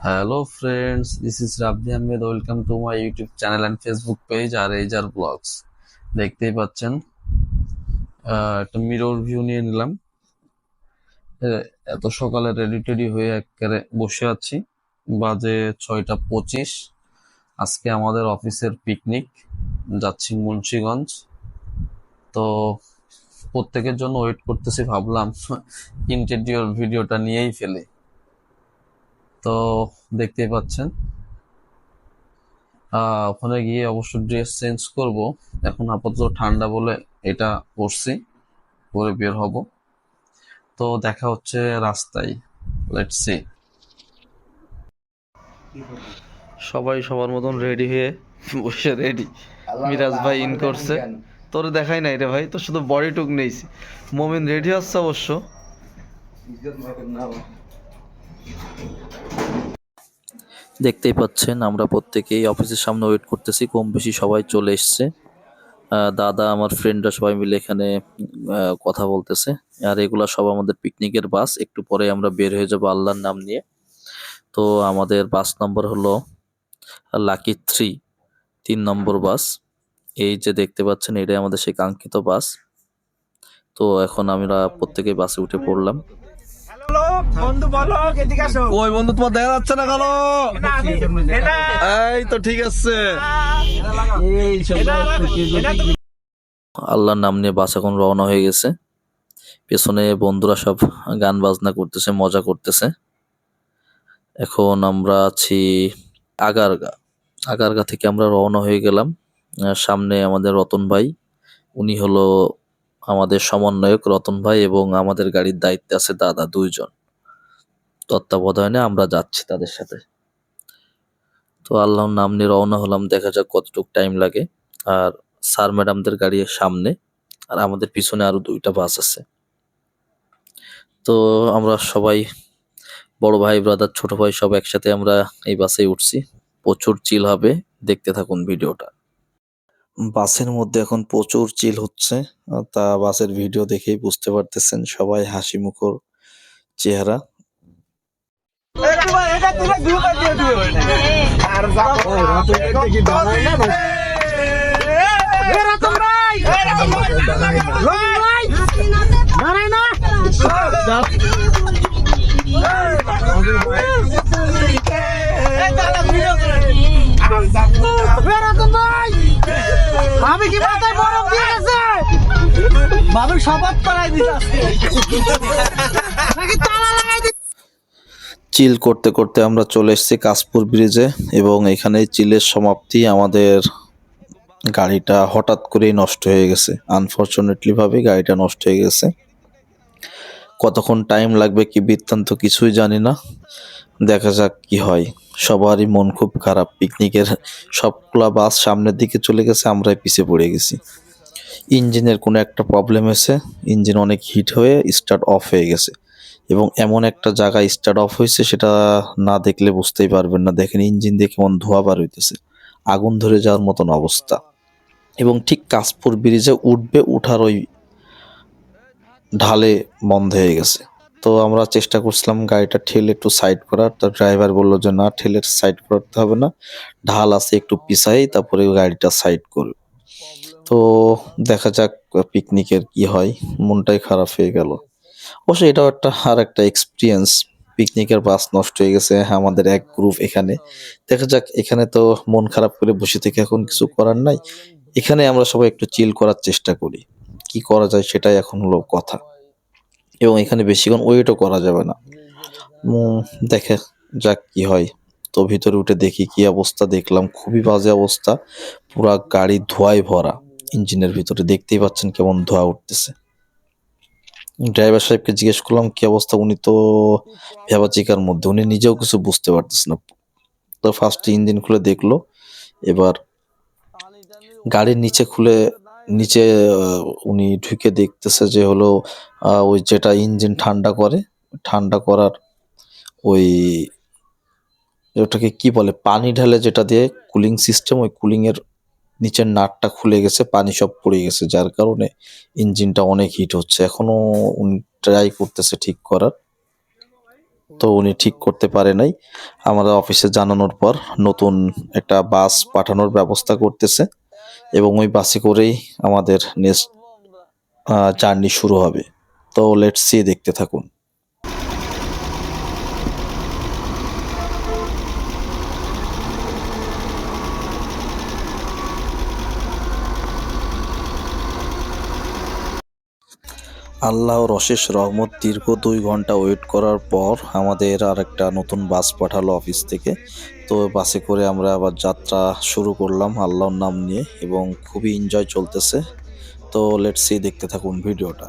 Hello friends this is Rabbi Ahmed welcome to my YouTube channel and Facebook page আর এইজার vlogs দেখতেই পাচ্ছেন একটা mirror view নিয়ে নিলাম এত সকালে রেডি টেডি হয়ে একেবারে বসে আছি বাজে ছয়টা পঁচিশ আজকে আমাদের অফিসের পিকনিক যাচ্ছি মুন্সিগঞ্জ তো প্রত্যেকের জন্য ওয়েট করতেছি ভাবলাম ইন্টারভিউর ভিডিওটা নিয়েই ফেলে। তো দেখতেই পাচ্ছেন। আহ, ওখানে গিয়ে অবশ্য ড্রেস চেঞ্জ করব। এখন আপাতত ঠান্ডা বলে এটা পরছি পরে বের হব। তো দেখা হচ্ছে রাস্তায়। লেটস সি সবাই সবার মতন রেডি হয়ে বসে রেডি মিরাজ ভাই ইন করছে। তোর দেখাই নাই রে ভাই তো শুধু বডি টুক নেইছি মমিন রেডি হচ্ছে অবশ্য? দেখতেই পাচ্ছেন, আমরা প্রত্যেকেই অফিসের সামনে ওয়েট করতেছি, কম বেশি সবাই চলে এসছে। দাদা, আমার ফ্রেন্ডরা সবাই মিলে এখানে কথা বলতেছে। আর এগুলা সব আমাদের পিকনিকের বাস একটু পরে আমরা বের হয়ে যাব আল্লাহর নাম নিয়ে। তো আমাদের বাস নম্বর হলো লাকি থ্রি তিন নম্বর বাস এই যে দেখতে পাচ্ছেন, এটাই আমাদের সেই কাঙ্ক্ষিত বাস তো এখন আমরা প্রত্যেকে বাসে উঠে পড়লাম। বন্ধু বলো এদিকে আসো। ওই বন্ধু তোমার দেখা যাচ্ছে না কালো এই তো ঠিক আছে। আল্লাহর নাম নিয়ে বাস এখন রওনা হয়ে গেছে। পেছনে বন্ধুরা সব গান বাজনা করতেছে মজা করতেছে। এখন আমরা আছি আগারগা। আগারগা থেকে আমরা রওনা হয়ে গেলাম। সামনে আমাদের রতন ভাই। উনি হলো আমাদের সমন্বয়ক রতন ভাই এবং আমাদের গাড়ির দায়িত্বে আছে দাদা দুইজন। তত্ত্বাবধানে আমরা যাচ্ছি তাদের সাথে। তো আল্লাহর নাম নিয়ে রওনা হলাম, দেখা যাক কতটুকু টাইম লাগে। আর স্যার ম্যাডামদের গাড়ির সামনে, আর আমাদের পিছনে আরও দুইটা বাস আছে। তো আমরা সবাই, বড় ভাই ব্রাদার ছোট ভাই সব একসাথে আমরা এই বাসে উঠছি। প্রচুর চিল হবে, দেখতে থাকুন ভিডিওটা। বাসের মধ্যে এখন প্রচুর চিল হচ্ছে তা বাসের ভিডিও দেখেই বুঝতে পারতেছেন সবাই হাসি মুখর চেহারা। এটা তুলে দুই দিয়ে দিও আর যাও এটা কি দাঁড়ায় না এরা তো এরা তো ভাই ভাই দাঁড়ায় না আমি কি মাথায় বরফ দিয়ে গেছে ভাবি সবাত পাড়াই দিছে নাকি দিছে চিল করতে করতে আমরা চলে এসেছি কাশপুর ব্রিজে এবং এখানে চিলের সমাপ্তি আমাদের গাড়িটা হঠাৎ করেই নষ্ট হয়ে গেছে। আনফরচুনেটলি ভাবে গাড়িটা নষ্ট হয়ে গেছে। কতক্ষণ টাইম লাগবে কি বৃত্তান্ত কিছুই জানি না। দেখা যাক কি হয়। সবারই মন খুব খারাপ। পিকনিকের সবগুলা বাস সামনের দিকে চলে গেছে, আমরাই পিছিয়ে পড়ে গেছি। ইঞ্জিনের কোনো একটা প্রবলেম হয়েছে ইঞ্জিন অনেক হিট হয়ে স্টার্ট অফ হয়ে গেছে। এবং এমন একটা জায়গায় স্টার্ট অফ হয়েছে সেটা না দেখলে বুঝতেই পারবেন না। দেখেন ইঞ্জিন দিয়ে কেমন ধোয়া বার হইতেছে। আগুন ধরে যাওয়ার মতন অবস্থা। এবং ঠিক কাশপুর ব্রিজে উঠবে, উঠার ওই ঢালে বন্ধ হয়ে গেছে। তো আমরা চেষ্টা করছিলাম গাড়িটা ঠেলে একটু সাইড করার। তো ড্রাইভার বলল যে, না, ঠেলে সাইড করতে হবে না। ঢাল আছে একটু পিছাই, তারপরে গাড়িটা সাইড করবে। তো দেখা যাক পিকনিকের কি হয়। মনটাই খারাপ হয়ে গেল। অবশ্য এটাও একটা আর একটা এক্সপিরিয়েন্স পিকনিকের বাস নষ্ট হয়ে গেছে, আমাদের এক গ্রুপ এখানে। দেখা যাক, এখানে তো মন খারাপ করে বসে থেকে এখন কিছু করার নাই। এখানে আমরা সবাই একটু চিল করার চেষ্টা করি। কি করা যায় সেটাই এখন হলো কথা। এবং এখানে বেশিক্ষণ ওয়েটও করা যাবে না। দেখে যাক কি হয়। তো ভিতরে উঠে দেখি কি অবস্থা, দেখলাম খুবই বাজে অবস্থা। পুরা গাড়ি ধোঁয়ায় ভরা। ইঞ্জিনের ভিতরে দেখতেই পাচ্ছেন কেমন ধোঁয়া উঠতেছে। ড্রাইভার সাহেবকে জিজ্ঞেস করলাম, কি অবস্থা? উনি তো ভেবাচিকার মধ্যে, উনি নিজেও কিছু বুঝতে পারতেছে না। তো ফার্স্ট ইঞ্জিন খুলে দেখল, এবার গাড়ির নিচে খুলে, নিচে উনি ঢুকে দেখতেছে যে হলো ওই যেটা ইঞ্জিন ঠান্ডা করে, ঠান্ডা করার ওই ওটাকে কি বলে, পানি ঢালে যেটা দিয়ে কুলিং সিস্টেম ওই কুলিং এর নিচের নাটটা খুলে গেছে, পানি সব পড়ে গেছে, যার কারণে ইঞ্জিনটা অনেক হিট হচ্ছে। এখনও উনি ট্রাই করতেছে ঠিক করার, তো উনি ঠিক করতে পারে নাই। আমরা অফিসে জানানোর পর নতুন একটা বাস পাঠানোর ব্যবস্থা করতেছে এবং ওই বাসে করেই আমাদের নেক্সট জার্নি শুরু হবে। তো লেটস সি দেখতে থাকুন। আল্লাহর অশেষ রহমত দীর্ঘ দুই ঘণ্টা ওয়েট করার পর আমাদের আর একটা নতুন বাস পাঠালো অফিস থেকে। তো বাসে করে আমরা আবার যাত্রা শুরু করলাম আল্লাহর নাম নিয়ে এবং খুবই এনজয় চলতেছে। তো লেটস দেখতে থাকুন ভিডিওটা।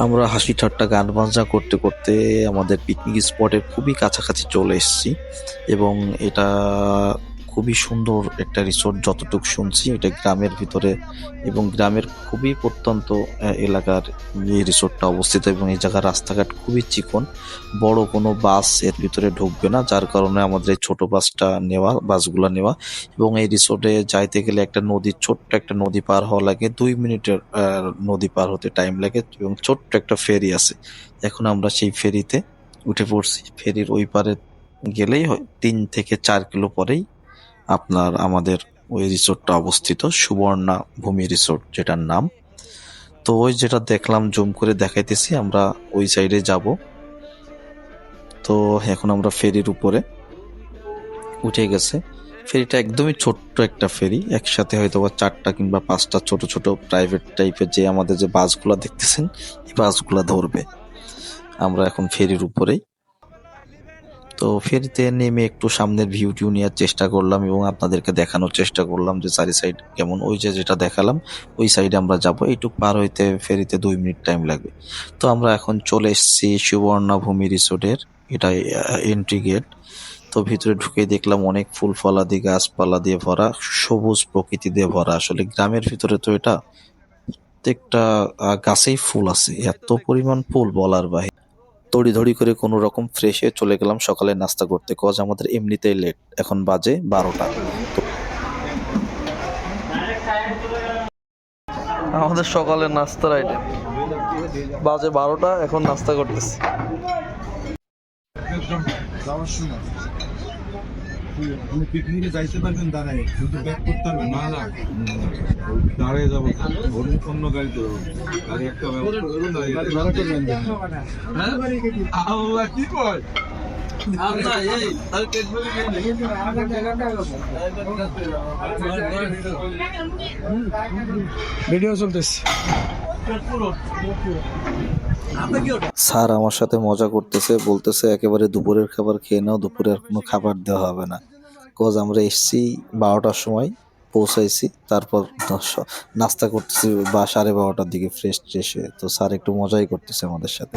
আমরা হাসি ঠাট্টা গান বাজনা করতে করতে আমাদের পিকনিক স্পটের খুবই কাছাকাছি চলে এসেছি এবং এটা খুবই সুন্দর একটা রিসোর্ট যতটুকু শুনছি, এটা গ্রামের ভিতরে এবং গ্রামের খুবই প্রত্যন্ত এলাকার এই রিসোর্টটা অবস্থিত এবং এই জায়গার রাস্তাঘাট খুবই চিকন। বড় কোনো বাসের ভিতরে ঢুকবে না, যার কারণে আমাদের এই ছোট বাসটা নেওয়া, বাসগুলো নেওয়া এবং এই রিসোর্টে যাইতে গেলে একটা নদী, ছোট্ট একটা নদী পার হওয়া লাগে, দুই মিনিটের নদী পার হতে টাইম লাগে এবং ছোট্ট একটা ফেরি আছে। এখন আমরা সেই ফেরিতে উঠে পড়ছি। ফেরির ওই পারে গেলেই হয়, তিন থেকে চার কিলো পরেই আপনার আমাদের ওই রিসোর্টটা অবস্থিত, সুবর্ণা ভূমি রিসোর্ট যেটার নাম। তো ওই যেটা দেখলাম, জুম করে দেখাইতেছি, আমরা ওই সাইডে যাব। তো এখন আমরা ফেরির উপরে উঠে গেছে। ফেরিটা একদমই ছোট্ট একটা ফেরি, একসাথে হয়তো বা চারটা কিংবা পাঁচটা ছোট ছোট প্রাইভেট টাইপের যে আমাদের যে বাসগুলো দেখতেছেন, এই বাসগুলো ধরবে। আমরা এখন ফেরির উপরেই তো ফেরিতে নেমে একটু সামনের ভিউ টিউ নেওয়ার চেষ্টা করলাম এবং আপনাদেরকে দেখানোর চেষ্টা করলাম যে চারি সাইড কেমন। ওই যে যেটা দেখালাম, ওই সাইডে আমরা যাব। এইটুক পার হইতে ফেরিতে দুই মিনিট টাইম লাগবে। তো আমরা এখন চলে এসেছি সুবর্ণা ভূমি রিসোর্টের এটা এন্ট্রি গেট তো ভিতরে ঢুকে দেখলাম অনেক ফুল ফলাদি গাছপালা দিয়ে ভরা, সবুজ প্রকৃতি দিয়ে ভরা। আসলে গ্রামের ভিতরে তো এটা প্রত্যেকটা গাছেই ফুল আছে। এত পরিমাণ ফুল বলার বাহিরে। তড়িধড়ি করে কোনো রকম ফ্রেশে চলে গেলাম সকালে নাস্তা করতে। কজ আমাদের এমনিতেই লেট এখন বাজে বারোটা। আমাদের সকালে নাস্তার আইটেম বাজে বারোটা, এখন নাস্তা করতেছি। আপনি পিকনিকে যাইতে পারবেন দাঁড়ায়। কিন্তু ব্যাক করতে পারবেন না না দাঁড়িয়ে যাব। অন্য গাড়ি তো গাড়ি একটা ব্যবস্থা করুন হ্যাঁ? কি কয়? ভিডিও চলতেছে। স্যার আমার সাথে মজা করতেছে, বলতেছে একেবারে দুপুরের খাবার খেয়ে নাও, দুপুরে আর কোনো খাবার দেওয়া হবে না। কজ আমরা এসছি বারোটার সময়, পৌঁছাইছি, তারপর নাস্তা করতেছি বা সাড়ে বারোটার দিকে ফ্রেশ ট্রেশ তো স্যার একটু মজাই করতেছে আমাদের সাথে।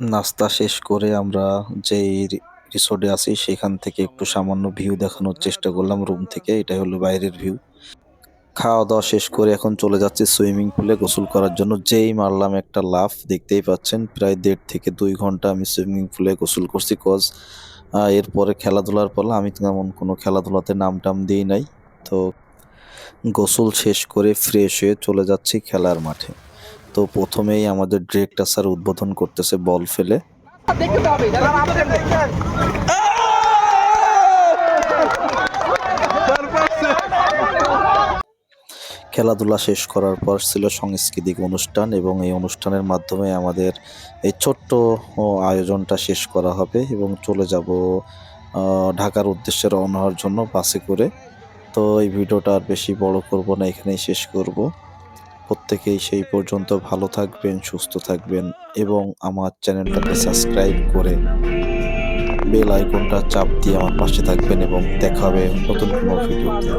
নাস্তা শেষ করে আমরা যেই রিসোর্টে আছি, সেখান থেকে একটু সামান্য ভিউ দেখানোর চেষ্টা করলাম রুম থেকে, এটাই হলো বাইরের ভিউ খাওয়া দাওয়া শেষ করে এখন চলে যাচ্ছি সুইমিং পুলে গোসল করার জন্য। যেই মারলাম একটা লাফ, দেখতেই পাচ্ছেন, প্রায় দেড় থেকে দুই ঘণ্টা আমি সুইমিং পুলে গোসল করছি কজ এরপরে খেলাধুলার পালা আমি তেমন কোনো খেলাধুলাতে নাম টাম দিই নাই। তো গোসল শেষ করে ফ্রেশ হয়ে চলে যাচ্ছি খেলার মাঠে। তো প্রথমেই আমাদের ড্রেকটা স্যার উদ্বোধন করতেছে বল ফেলে। খেলাধুলা শেষ করার পর ছিল সাংস্কৃতিক অনুষ্ঠান এবং এই অনুষ্ঠানের মাধ্যমে আমাদের এই ছোট্ট আয়োজনটা শেষ করা হবে এবং চলে যাব ঢাকার উদ্দেশ্যে রওনা হওয়ার জন্য বাসে করে। তো এই ভিডিওটা আর বেশি বড় করব না, এখানেই শেষ করব। প্রত্যেকেই সেই পর্যন্ত ভালো থাকবেন, সুস্থ থাকবেন এবং আমার চ্যানেলটাকে সাবস্ক্রাইব করে বেল আইকনটা চাপ দিয়ে আমার পাশে থাকবেন এবং দেখা হবে নতুন কোনো ভিডিওতে।